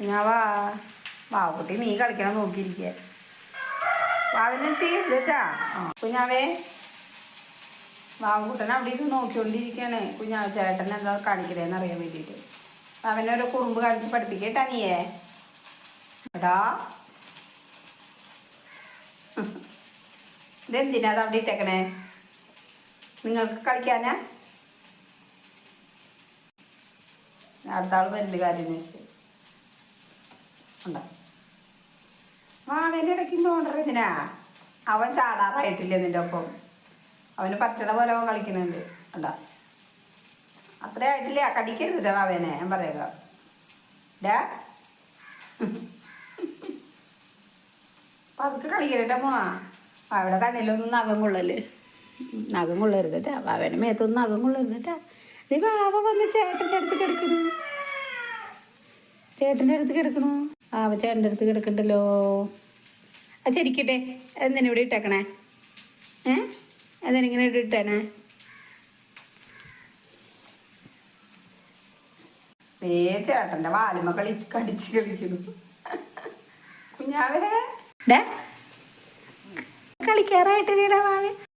കുഞ്ഞാവാ വാവുകുട്ടി നീ കളിക്കണം നോക്കിയിരിക്കുക വാവിനെ ചെയ്തിട്ടാ ആ കുഞ്ഞാവേ. വാവുകുട്ടൻ അവിടെ ഇരുന്ന് നോക്കിക്കൊണ്ടിരിക്കുകയാണ് കുഞ്ഞാവ ചേട്ടൻ എന്താ കാണിക്കണേന്ന് അറിയാൻ വേണ്ടിയിട്ട് അവനെ ഒരു കുറുമ്പ് കാണിച്ച് പഠിപ്പിക്കട്ടാ നീയേ. എടാ. ഇതെന്തിനാ അത് അവിടെ ഇട്ടേക്കണേ? നിങ്ങൾക്ക് കളിക്കാനാ? അടുത്ത ആൾ വരൽ കാര്യം അന്വേഷിച്ച്. ഉണ്ടോ? മാവേന്റെ ഇടയ്ക്ക് ഇതിനാ അവൻ ചാടാറായിട്ടില്ല നിന്റെ ഒപ്പം? അവന് പറ്റണ പോലെ അവൻ കളിക്കണുണ്ട്. ഉണ്ടോ? അത്ര ആയിട്ടില്ല? കടിക്കരുത് മാവേനെ ഞാൻ പറയുക. ഡാ? പതുക്കെ കളിക്കരുത് മോ അവിടെ കണ്ണിലൊന്നും നഖം കൊള്ളൽ. നഖം കൊള്ളരുത് അവനെ മേത്തൊന്നും നഖം കൊള്ളരുത് നീ വാവ വന്ന് ചേട്ടന്റെ അടുത്ത് കിടക്കണു. ചേട്ടന്റെ അടുത്ത് കിടക്കണു. ആവ ചേട്ടന്റെ അടുത്ത് കിടക്കണ്ടല്ലോ. അത് ശരിക്കട്ടെ. എന്തിനാ ഇവിടെ ഇട്ടേക്കണേ? ഏ? അതെങ്ങനെ ഇവിടെ ഇട്ടേണേ ഏ ചേട്ടന്റെ വാലുമ കളിച്ച് കടിച്ച് കളിക്കുന്നു. കുഞ്ഞാവേ. കളിക്കാറായിട്ട്